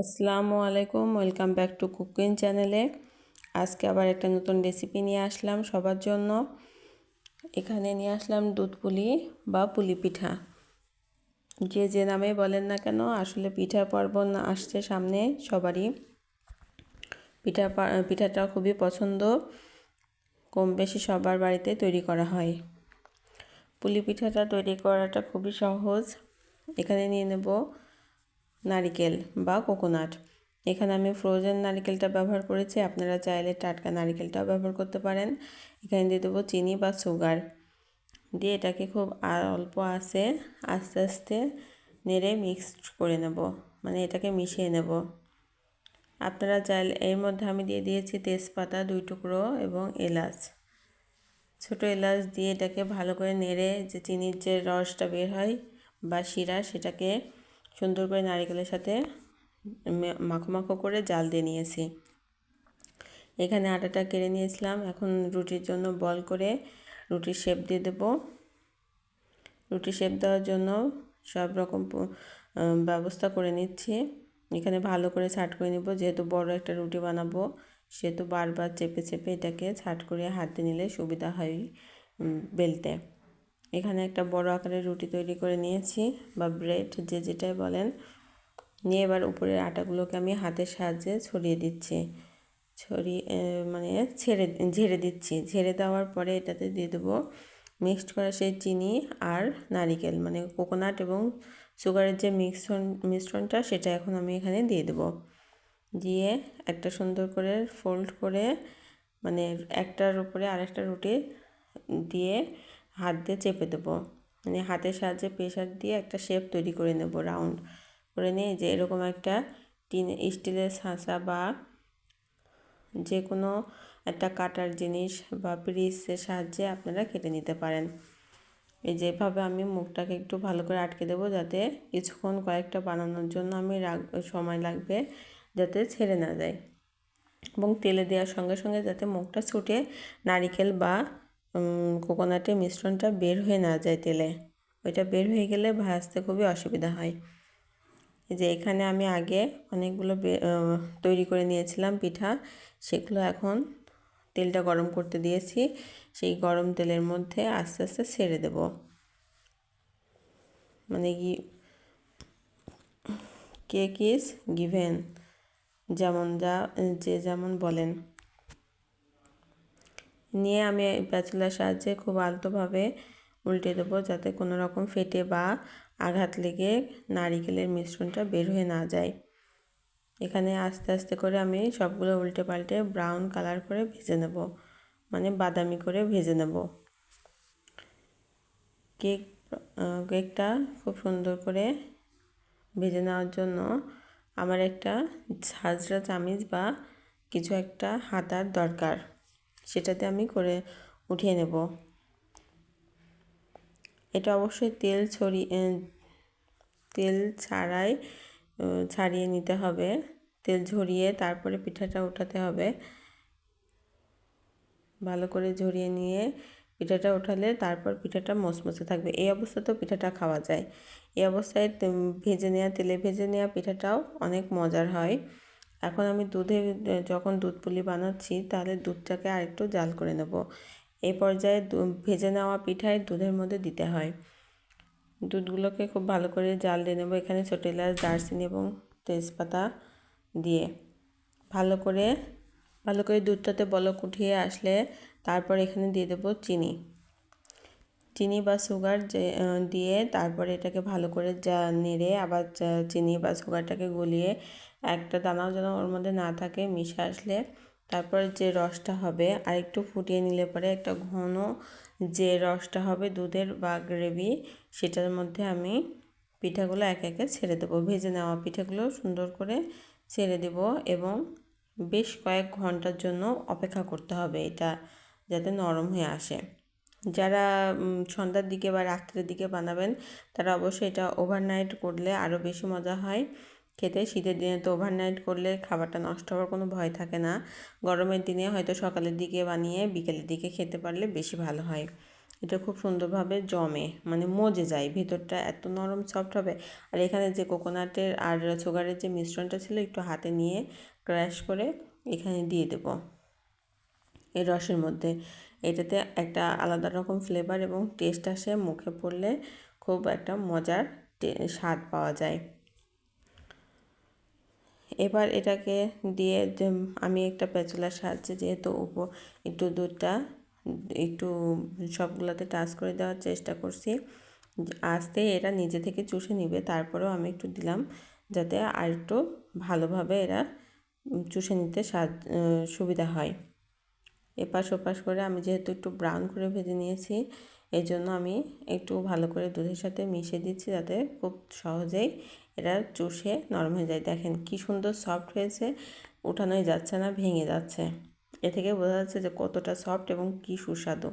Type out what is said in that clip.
আসসালামু আলাইকুম, welcome back to cooking চ্যানেলে। আজকে আবার একটা নতুন রেসিপি নিয়ে আসলাম সবার জন্য। এখানে নিয়ে আসলাম দুধ পুলি বা পুলি পিঠা। যে যে নামে বলেন না কেন, আসলে পিঠা পার্বণ আসছে সামনে সবারই। পিঠা পিঠাটা খুবই পছন্দ। কম বেশি সবার বাড়িতে তৈরি করা হয়। পুলি পিঠাটা তৈরি করাটা খুবই সহজ। এখানে নিয়ে নেব নারিকেল বা কোকোনাট। এখানে আমি ফ্রোজেন নারিকেলটা ব্যবহার করেছি। আপনারা চাইলে টাটকা নারিকেলটাও ব্যবহার করতে পারেন। এখানে দিয়ে দেবো চিনি বা সুগার দিয়ে এটাকে খুব অল্প আসে আস্তে আস্তে নেড়ে মিক্সড করে নেব। মানে এটাকে মিশিয়ে নেব। আপনারা চাইলে এর মধ্যে আমি দিয়ে দিয়েছি তেজপাতা দুই টুকরো এবং এলাচ। ছোটো এলাচ দিয়ে এটাকে ভালো করে নেড়ে যে চিনির যে রসটা বের হয় বা শিরা সেটাকে সুন্দর করে নারিকেলের সাথে মাখো মাখো করে জাল দিয়ে নিয়েছি। এখানে আটাটা কেড়ে নিয়েছিলাম। এখন রুটির জন্য বল করে রুটির শেপ দিয়ে দেব। রুটি শেপ দেওয়ার জন্য সব রকম ব্যবস্থা করে নিচ্ছি। এখানে ভালো করে ছাট করে নেব। যেহেতু বড় একটা রুটি বানাবো, সেহেতু বারবার চেপে চেপে এটাকে ছাট করে হাতে নিলে সুবিধা হয় বেলতে। এখানে একটা বড় আকারের রুটি তৈরি করে নিয়েছি বা ব্রেড, যে যেটাই বলেন। নিয়ে এবার উপরের আটাগুলোকে আমি হাতের সাহায্যে ছড়িয়ে দিচ্ছি। ছড়িয়ে মানে ছেড়ে, ঝেড়ে দিচ্ছি। ঝেড়ে দেওয়ার পরে এটাতে দিয়ে দেবো মিক্সড করা সেই চিনি আর নারিকেল মানে কোকোনাট এবং সুগারের যে মিশ্রণ, মিশ্রণটা সেটা এখন আমি এখানে দিয়ে দেবো। দিয়ে একটা সুন্দর করে ফোল্ড করে মানে একটার উপরে আরেকটা রুটি দিয়ে হাত দিয়ে চেপে দেবো। মানে হাতের সাহায্যে প্রেশার দিয়ে একটা শেপ তৈরি করে নেব রাউন্ড করে নিয়ে যে এরকম একটা টিন স্টিলের ছাঁচা বা যে কোনো একটা কাটার জিনিস বা পিরিসের সাহায্যে আপনারা কেটে নিতে পারেন। এই যেভাবে আমি মুখটাকে একটু ভালো করে আটকে দেবো যাতে কিছুক্ষণ কয়েকটা বানানোর জন্য আমি রাখ সময় লাগবে যাতে ছেড়ে না যায়। এবং তেলে দেওয়ার সঙ্গে সঙ্গে যাতে মুখটা ছুটে নারিকেল বা কোকোনাটের মিশ্রণটা বের হয়ে না যায় তেলে। ওইটা বের হয়ে গেলে ভাজতে খুবই অসুবিধা হয়। যে এখানে আমি আগে অনেকগুলো তৈরি করে নিয়েছিলাম পিঠা। সেগুলো এখন তেলটা গরম করতে দিয়েছি। সেই গরম তেলের মধ্যে আস্তে আস্তে ছেড়ে দেব। মানে কি কেক ইজ গিভেন, যেমন যা, যে যেমন বলেন। নিয়ে আমি প্যাচুলার সাহায্যে খুব আলতোভাবে উল্টে দেবো যাতে কোনো রকম ফেটে বা আঘাত লেগে নারিকেলের মিশ্রণটা বের হয়ে না যায়। এখানে আস্তে আস্তে করে আমি সবগুলো উল্টে পাল্টে ব্রাউন কালার করে ভেজে নেব মানে বাদামি করে ভেজে নেব। কেক কেকটা খুব সুন্দর করে ভেজে নেওয়ার জন্য আমার একটা ঝাঁঝরা চামিচ বা কিছু একটা হাতার দরকার। সেটাতে আমি করে উঠিয়ে নেব। এটা অবশ্যই তেল ছড়িয়ে তেল ছাড়াই ছাড়িয়ে নিতে হবে। তেল ঝরিয়ে তারপরে পিঠাটা উঠাতে হবে। ভালো করে ঝরিয়ে নিয়ে পিঠাটা উঠালে তারপর পিঠাটা মচমচে থাকবে। এই অবস্থাতেও পিঠাটা খাওয়া যায়। এই অবস্থায় ভেজে নেওয়া তেলে ভেজে নেওয়া পিঠাটাও অনেক মজার হয়। এখন আমি দুধে যখন দুধ পুলি বানাচ্ছি, তাহলে দুধটাকে আরেকটু জাল করে নেব। এই পর্যায়ে ভেজে নেওয়া পিঠায় দুধের মধ্যে দিতে হয়। দুধগুলোকে খুব ভালো করে জাল দিয়ে নেব এখানে ছোটো এলাচ, দারচিনি এবং তেজপাতা দিয়ে। ভালো করে ভালো করে দুধটাতে বলক উঠিয়ে আসলে তারপর এখানে দিয়ে দেবো চিনি। চিনি বা সুগার দিয়ে তারপরে এটাকে ভালো করে যা, নেড়ে আবার চিনি বা সুগারটাকে গলিয়ে একটা দানাও যেন ওর মধ্যে না থাকে মিশে আসলে তারপর যে রসটা হবে আর একটু ফুটিয়ে নিলে পরে একটা ঘন যে রসটা হবে দুধের বা গ্রেভি সেটার মধ্যে আমি পিঠাগুলো একে একে ছেড়ে দেবো। ভেজে নেওয়া পিঠাগুলো সুন্দর করে ছেড়ে দেব এবং বেশ কয়েক ঘণ্টার জন্য অপেক্ষা করতে হবে এটা যাতে নরম হয়ে আসে। যারা সন্ধ্যার দিকে বা রাত্রের দিকে বানাবেন, তারা অবশ্যই এটা ওভারনাইট করলে আরও বেশি মজা হয়। খেতে শীতের দিনে তো ওভারনাইট করলে খাবারটা নষ্ট হওয়ার কোনো ভয় থাকে না। গরমের দিনে হয়তো সকালের দিকে বানিয়ে বিকেলের দিকে খেতে পারলে বেশি ভালো হয়। এটা খুব সুন্দরভাবে জমে মানে মজে যায়, ভিতরটা এত নরম সফট হবে। আর এখানে যে কোকোনাটের আর সুগারের যে মিশ্রণটা ছিল একটু হাতে নিয়ে ক্র্যাশ করে এখানে দিয়ে দেব। এই রসের মধ্যে। এটাতে একটা আলাদা রকম ফ্লেভার এবং টেস্ট আসে, মুখে পড়লে খুব একটা মজার স্বাদ পাওয়া যায়। এবার এটাকে দিয়ে আমি একটা পেঁচলার সাহায্যে যেহেতু উপ, একটু দুধটা, একটু সবগুলোতে টাচ করে দেওয়ার চেষ্টা করছি। আস্তে এরা নিজে থেকে চুষে নিবে, তারপরেও আমি একটু দিলাম যাতে আর একটু ভালোভাবে এরা চুষে নিতে সুবিধা হয়। এপাশ ওপাশ করে আমি যেহেতু একটু ব্রাউন করে ভেজে নিয়েছি, এই জন্য আমি একটু ভালো করে দুধের সাথে মিশে দিচ্ছি যাতে খুব সহজেই এটা চুষে নরম হয়ে যায়। দেখেন কি সুন্দর সফট হয়েছে, উঠানোই যাচ্ছে না, ভেঙে যাচ্ছে। এ থেকে বোঝা যাচ্ছে যে কতটা সফট এবং কি সুস্বাদু।